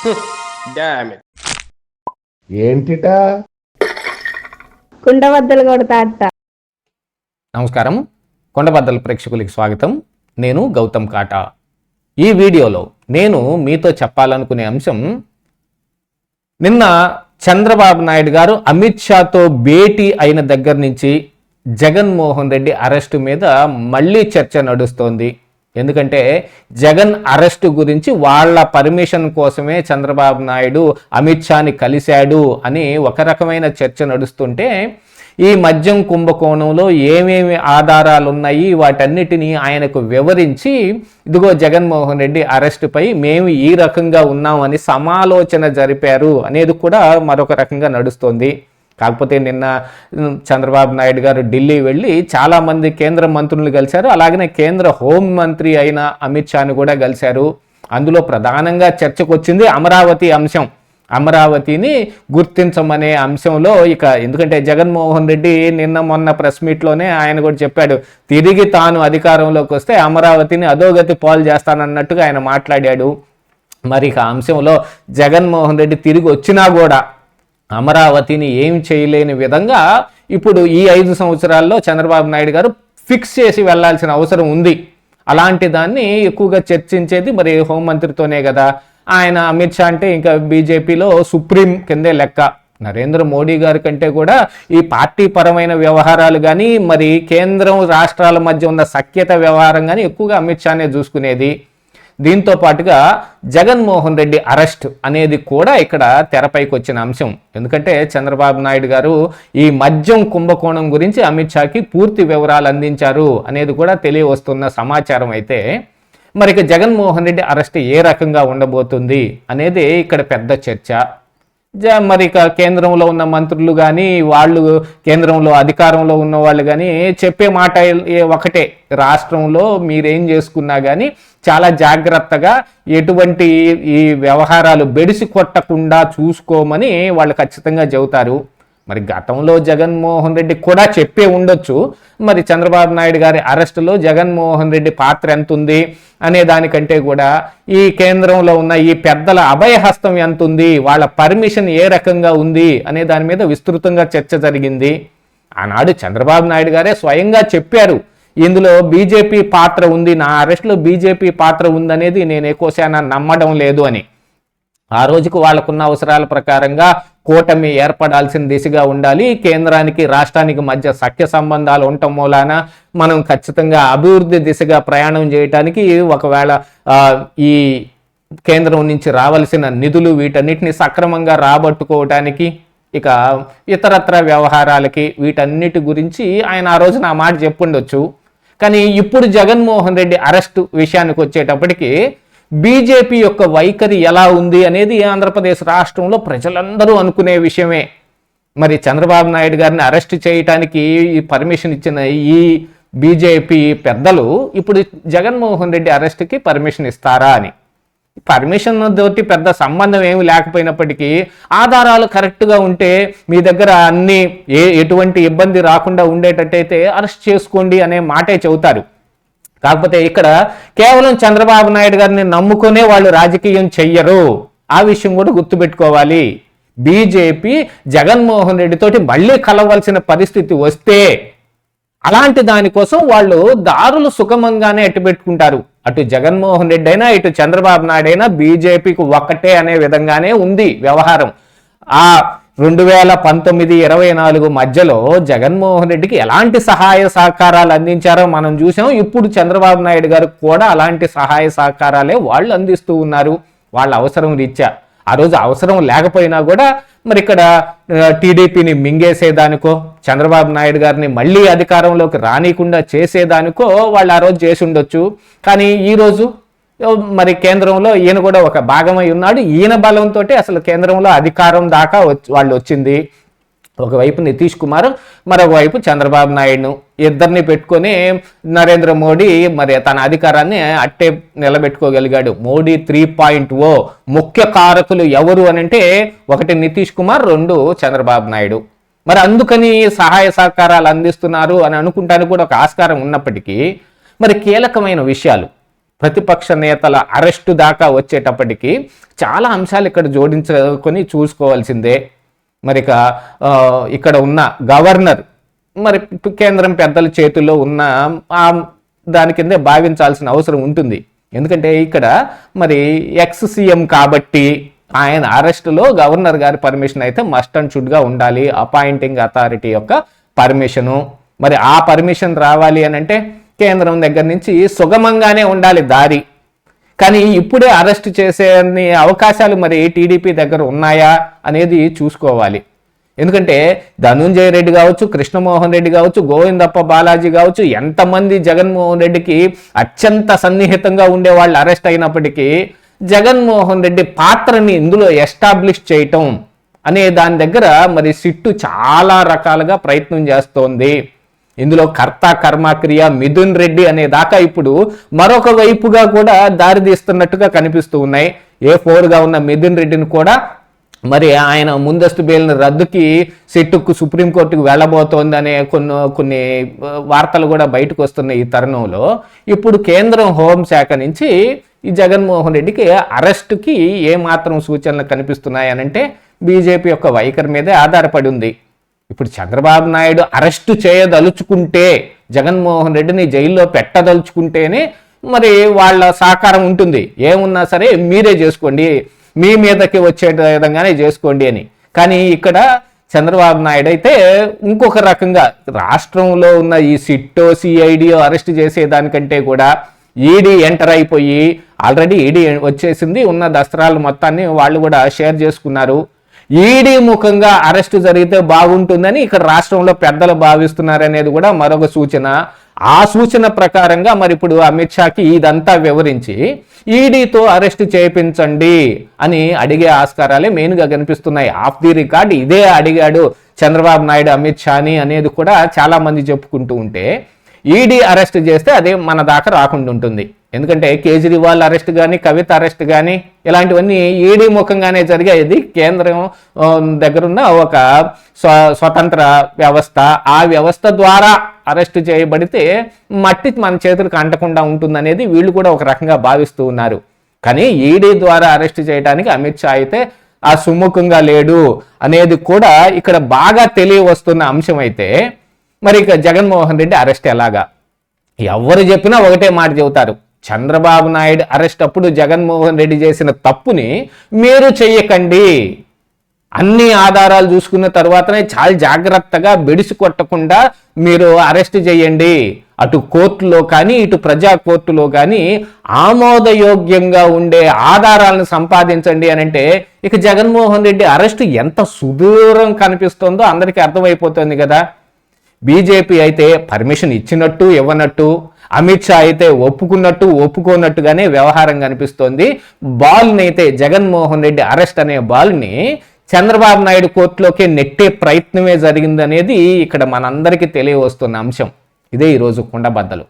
ఏంటిటా? కుండబద్దలు కొడతా అత్త నమస్కారం. కొండబద్దల ప్రేక్షకులకి స్వాగతం. నేను గౌతమ్ కాటా. ఈ వీడియోలో నేను మీతో చెప్పాలనుకునే అంశం నిన్న చంద్రబాబు నాయుడు గారు అమిత్ షాతో భేటీ అయిన దగ్గర నుంచి జగన్మోహన్ రెడ్డి అరెస్టు మీద మళ్ళీ చర్చ నడుస్తోంది. ఎందుకంటే జగన్ అరెస్టు గురించి వాళ్ళ పర్మిషన్ కోసమే చంద్రబాబు నాయుడు అమిత్ షాని కలిశాడు అని ఒక రకమైన చర్చ నడుస్తుంటే ఈ మద్యం కుంభకోణంలో ఏమేమి ఆధారాలు ఉన్నాయి వాటన్నిటినీ ఆయనకు వివరించి ఇదిగో జగన్మోహన్ రెడ్డి అరెస్టుపై మేము ఈ రకంగా ఉన్నామని సమాలోచన జరిపారు అనేది కూడా మరొక రకంగా నడుస్తోంది. కాకపోతే నిన్న చంద్రబాబు నాయుడు గారు ఢిల్లీ వెళ్ళి చాలామంది కేంద్ర మంత్రులు కలిశారు. అలాగనే కేంద్ర హోం మంత్రి అయిన అమిత్ షాను కూడా కలిశారు. అందులో ప్రధానంగా చర్చకు వచ్చింది అమరావతి అంశం. అమరావతిని గుర్తించమనే అంశంలో ఇక ఎందుకంటే జగన్మోహన్ రెడ్డి నిన్న మొన్న ప్రెస్ మీట్లోనే ఆయన కూడా చెప్పాడు తిరిగి తాను అధికారంలోకి వస్తే అమరావతిని అధోగతి పాలు చేస్తానన్నట్టుగా ఆయన మాట్లాడాడు. మరి ఇక అంశంలో జగన్మోహన్ రెడ్డి తిరిగి వచ్చినా కూడా అమరావతిని ఏం చేయలేని విధంగా ఇప్పుడు ఈ ఐదు సంవత్సరాల్లో చంద్రబాబు నాయుడు గారు ఫిక్స్ చేసి వెళ్ళాల్సిన అవసరం ఉంది. అలాంటి దాన్ని ఎక్కువగా చర్చించేది మరి హోంమంత్రితోనే కదా. ఆయన అమిత్ షా అంటే ఇంకా బీజేపీలో సుప్రీం కిందే లెక్క. నరేంద్ర మోడీ గారి కంటే కూడా ఈ పార్టీ పరమైన వ్యవహారాలు కానీ మరి కేంద్రం రాష్ట్రాల మధ్య ఉన్న సఖ్యత వ్యవహారం కానీ ఎక్కువగా అమిత్ షానే చూసుకునేది. దీంతో పాటుగా జగన్మోహన్ రెడ్డి అరెస్ట్ అనేది కూడా ఇక్కడ తెరపైకి వచ్చిన అంశం. ఎందుకంటే చంద్రబాబు నాయుడు గారు ఈ మద్యం కుంభకోణం గురించి అమిత్ షాకి పూర్తి వివరాలు అందించారు అనేది కూడా తెలియవస్తున్న సమాచారం అయితే మరి ఇక జగన్మోహన్ రెడ్డి అరెస్ట్ ఏ రకంగా ఉండబోతుంది అనేది ఇక్కడ పెద్ద చర్చ. మరి ఇక కేంద్రంలో ఉన్న మంత్రులు కానీ వాళ్ళు కేంద్రంలో అధికారంలో ఉన్న వాళ్ళు కానీ చెప్పే మాట ఒకటే. రాష్ట్రంలో మీరేం చేసుకున్నా కానీ చాలా జాగ్రత్తగా ఎటువంటి ఈ వ్యవహారాలు బెడిసి కొట్టకుండా చూసుకోమని వాళ్ళు ఖచ్చితంగా చెబుతారు. మరి గతంలో జగన్మోహన్ రెడ్డి కూడా చెప్పే ఉండొచ్చు. మరి చంద్రబాబు నాయుడు గారి అరెస్టులో జగన్మోహన్ రెడ్డి పాత్ర ఎంత ఉంది అనే దానికంటే కూడా ఈ కేంద్రంలో ఉన్న ఈ పెద్దల అభయహస్తం ఎంత ఉంది వాళ్ళ పర్మిషన్ ఏ రకంగా ఉంది అనే దాని మీద విస్తృతంగా చర్చ జరిగింది. ఆనాడు చంద్రబాబు నాయుడు గారే స్వయంగా చెప్పారు ఇందులో బీజేపీ పాత్ర ఉంది నా అరెస్టులో బీజేపీ పాత్ర ఉందనేది నేను ఎక్కువశానా నమ్మడం లేదు అని. ఆ రోజుకు వాళ్ళకున్న అవసరాల ప్రకారంగా కూటమి ఏర్పడాల్సిన దిశగా ఉండాలి. కేంద్రానికి రాష్ట్రానికి మధ్య సఖ్య సంబంధాలు ఉండటం మూలాన మనం ఖచ్చితంగా అభివృద్ధి దిశగా ప్రయాణం చేయటానికి ఒకవేళ ఈ కేంద్రం నుంచి రావాల్సిన నిధులు వీటన్నిటిని సక్రమంగా రాబట్టుకోవటానికి ఇక ఇతరత్ర వ్యవహారాలకి వీటన్నిటి గురించి ఆయన ఆ రోజున ఆ మాట చెప్పుండొచ్చు. కానీ ఇప్పుడు జగన్మోహన్ రెడ్డి అరెస్టు విషయానికి వచ్చేటప్పటికి బీజేపీ యొక్క వైఖరి ఎలా ఉంది అనేది ఆంధ్రప్రదేశ్ రాష్ట్రంలో ప్రజలందరూ అనుకునే విషయమే. మరి చంద్రబాబు నాయుడు గారిని అరెస్ట్ చేయటానికి ఈ పర్మిషన్ ఇచ్చిన ఈ బీజేపీ పెద్దలు ఇప్పుడు జగన్మోహన్ రెడ్డి అరెస్ట్కి పర్మిషన్ ఇస్తారా అని. పర్మిషన్ తోటి పెద్ద సంబంధం ఏమి లేకపోయినప్పటికీ ఆధారాలు కరెక్ట్గా ఉంటే మీ దగ్గర అన్ని ఏ ఎటువంటి ఇబ్బంది రాకుండా ఉండేటట్టయితే అరెస్ట్ చేసుకోండి అనే మాటే చెబుతారు. కాకపోతే ఇక్కడ కేవలం చంద్రబాబు నాయుడు గారిని నమ్ముకునే వాళ్ళు రాజకీయం చెయ్యరు. ఆ విషయం కూడా గుర్తుపెట్టుకోవాలి. బీజేపీ జగన్మోహన్ రెడ్డితోటి మళ్ళీ కలవలసిన పరిస్థితి వస్తే అలాంటి దానికోసం వాళ్ళు దారులు సుగమంగానే ఎట్టు పెట్టుకుంటారు. అటు జగన్మోహన్ రెడ్డి అయినా ఇటు చంద్రబాబు నాయుడు అయినా బీజేపీకి ఒక్కటే అనే విధంగానే ఉంది వ్యవహారం. ఆ రెండు వేల పంతొమ్మిది ఇరవై నాలుగు మధ్యలో జగన్మోహన్ రెడ్డికి ఎలాంటి సహాయ సహకారాలు అందించారో మనం చూసాం. ఇప్పుడు చంద్రబాబు నాయుడు గారు కూడా అలాంటి సహాయ సహకారాలే వాళ్ళు అందిస్తూ ఉన్నారు. వాళ్ళ అవసరం రీత్యా. ఆ రోజు అవసరం లేకపోయినా కూడా మరి ఇక్కడ టీడీపీని మింగేసేదానికో చంద్రబాబు నాయుడు గారిని మళ్ళీ అధికారంలోకి రానికుండా చేసేదానికో వాళ్ళు ఆ రోజు చేసి ఉండొచ్చు. కానీ ఈరోజు మరి కేంద్రంలో ఈయన కూడా ఒక భాగమై ఉన్నాడు. ఈయన బలంతో అసలు కేంద్రంలో అధికారం దాకా వాళ్ళు వచ్చింది. ఒకవైపు నితీష్ కుమార్ మరోవైపు చంద్రబాబు నాయుడు. ఇద్దరిని పెట్టుకొని నరేంద్ర మోడీ మరి తన అధికారాన్ని అట్టే నిలబెట్టుకోగలిగాడు. మోడీ త్రీ పాయింట్ ఓ ముఖ్య కారకులు ఎవరు అని అంటే ఒకటి నితీష్ కుమార్ రెండు చంద్రబాబు నాయుడు. మరి అందుకని సహాయ సహకారాలు అందిస్తున్నారు అని అనుకుంటానికి కూడా ఒక ఆస్కారం ఉన్నప్పటికీ మరి కీలకమైన విషయాలు. ప్రతిపక్ష నేతల అరెస్టు దాకా వచ్చేటప్పటికి చాలా అంశాలు ఇక్కడ జోడించుకొని చూసుకోవాల్సిందే. మరి ఇక ఇక్కడ ఉన్న గవర్నర్ మరి కేంద్రం పెద్దల చేతుల్లో ఉన్న దాని కిందే భావించాల్సిన అవసరం ఉంటుంది. ఎందుకంటే ఇక్కడ మరి ఎక్స్ సీఎం కాబట్టి ఆయన అరెస్టులో గవర్నర్ గారి పర్మిషన్ అయితే మస్ట్ అండ్ షుడ్గా ఉండాలి. అపాయింటింగ్ అథారిటీ యొక్క పర్మిషను. మరి ఆ పర్మిషన్ రావాలి అని అంటే కేంద్రం దగ్గర నుంచి సుగమంగానే ఉండాలి దారి. కానీ ఇప్పుడే అరెస్ట్ చేసే అన్ని అవకాశాలు మరి టీడీపీ దగ్గర ఉన్నాయా అనేది చూసుకోవాలి. ఎందుకంటే ధనుంజయ రెడ్డి కావచ్చు కృష్ణమోహన్ రెడ్డి కావచ్చు గోవిందప్ప బాలాజీ కావచ్చు ఎంతమంది జగన్మోహన్ రెడ్డికి అత్యంత సన్నిహితంగా ఉండే వాళ్ళు అరెస్ట్ అయినప్పటికీ జగన్మోహన్ రెడ్డి పాత్రని ఇందులో ఎస్టాబ్లిష్ చేయటం అనే దాని దగ్గర మరి సిట్టు చాలా రకాలుగా ప్రయత్నం చేస్తోంది. ఇందులో కర్త కర్మక్రియ మిథున్ రెడ్డి అనే దాకా ఇప్పుడు మరొక వైపుగా కూడా దారి తీస్తున్నట్టుగా కనిపిస్తూ ఉన్నాయి. ఏ ఫోర్గా ఉన్న మిథున్ రెడ్డిని కూడా మరి ఆయన ముందస్తు బెయిల్ని రద్దుకి సిట్టుకు సుప్రీంకోర్టుకు వెళ్ళబోతోంది అనే కొన్ని కొన్ని వార్తలు కూడా బయటకు వస్తున్న ఈ తరుణంలో. ఇప్పుడు కేంద్రం హోంశాఖ నుంచి ఈ జగన్మోహన్ రెడ్డికి అరెస్టుకి ఏ మాత్రం సూచనలు కనిపిస్తున్నాయనంటే బీజేపీ యొక్క వైఖరి మీదే ఆధారపడి ఉంది. ఇప్పుడు చంద్రబాబు నాయుడు అరెస్టు చేయదలుచుకుంటే జగన్మోహన్ రెడ్డిని జైల్లో పెట్టదలుచుకుంటేనే మరి వాళ్ళ సహకారం ఉంటుంది. ఏమున్నా సరే మీరే చేసుకోండి. మీ మీదకి వచ్చే విధంగానే చేసుకోండి అని. కానీ ఇక్కడ చంద్రబాబు నాయుడు అయితే ఇంకొక రకంగా రాష్ట్రంలో ఉన్న ఈ సిట్టో సిఐడియో అరెస్ట్ చేసేదానికంటే కూడా ఈడీ ఎంటర్ అయిపోయి ఆల్రెడీ ఈడీ వచ్చేసింది ఉన్న దస్త్రాలు మొత్తాన్ని వాళ్ళు కూడా షేర్ చేసుకున్నారు. ఈడీ ముఖంగా అరెస్టు జరిగితే బాగుంటుందని ఇక్కడ రాష్ట్రంలో పెద్దలు భావిస్తున్నారనేది కూడా మరొక సూచన. ఆ సూచన ప్రకారంగా మరి ఇప్పుడు అమిత్ షాకి ఇదంతా వివరించి ఈడీతో అరెస్ట్ చేయించండి అని అడిగే ఆస్కారాలే మెయిన్గా కనిపిస్తున్నాయి. ఆఫ్ ది రికార్డ్ ఇదే అడిగాడు చంద్రబాబు నాయుడు అమిత్ షాని అనేది కూడా చాలామంది చెప్పుకుంటూ ఉంటే ఈడీ అరెస్ట్ చేస్తే అదే మన దాకా రాకుండా ఉంటుంది. ఎందుకంటే కేజ్రీవాల్ అరెస్ట్ కానీ కవిత అరెస్ట్ కానీ ఇలాంటివన్నీ ఈడీ ముఖంగానే జరిగేది. కేంద్రం దగ్గరున్న ఒక స్వ స్వతంత్ర వ్యవస్థ. ఆ వ్యవస్థ ద్వారా అరెస్ట్ చేయబడితే మట్టి మన చేతులకు అంటకుండా ఉంటుందనేది వీళ్ళు కూడా ఒక రకంగా భావిస్తూ ఉన్నారు. కానీ ఈడీ ద్వారా అరెస్ట్ చేయడానికి అమిత్ షా అయితే ఆ సుముఖంగా లేడు అనేది కూడా ఇక్కడ బాగా తెలియవస్తున్న అంశం అయితే మరి ఇక జగన్మోహన్ రెడ్డి అరెస్ట్ ఎలాగా? ఎవరు చెప్పినా ఒకటే మాట చెబుతారు. చంద్రబాబు నాయుడు అరెస్ట్ అప్పుడు జగన్మోహన్ రెడ్డి చేసిన తప్పుని మీరు చెయ్యకండి. అన్ని ఆధారాలు చూసుకున్న తర్వాతనే చాలా జాగ్రత్తగా బెడిసి కొట్టకుండా మీరు అరెస్ట్ చేయండి. అటు కోర్టులో కానీ ఇటు ప్రజా కోర్టులో కానీ ఆమోదయోగ్యంగా ఉండే ఆధారాలను సంపాదించండి అని అంటే ఇక జగన్మోహన్ రెడ్డి అరెస్ట్ ఎంత సుదూరం కనిపిస్తుందో అందరికీ అర్థమైపోతుంది కదా. బీజేపీ అయితే పర్మిషన్ ఇచ్చినట్టు ఇవ్వనట్టు అమిత్ షా అయితే ఒప్పుకున్నట్టు ఒప్పుకోనట్టుగానే వ్యవహారం కనిపిస్తోంది. బాల్ని అయితే జగన్మోహన్ రెడ్డి అరెస్ట్ అనే బాల్ని చంద్రబాబు నాయుడు కోర్టులోకి నెట్టే ప్రయత్నమే జరిగిందనేది ఇక్కడ మనందరికీ తెలియవస్తున్న అంశం. ఇదే ఈరోజు కుండబద్దలు.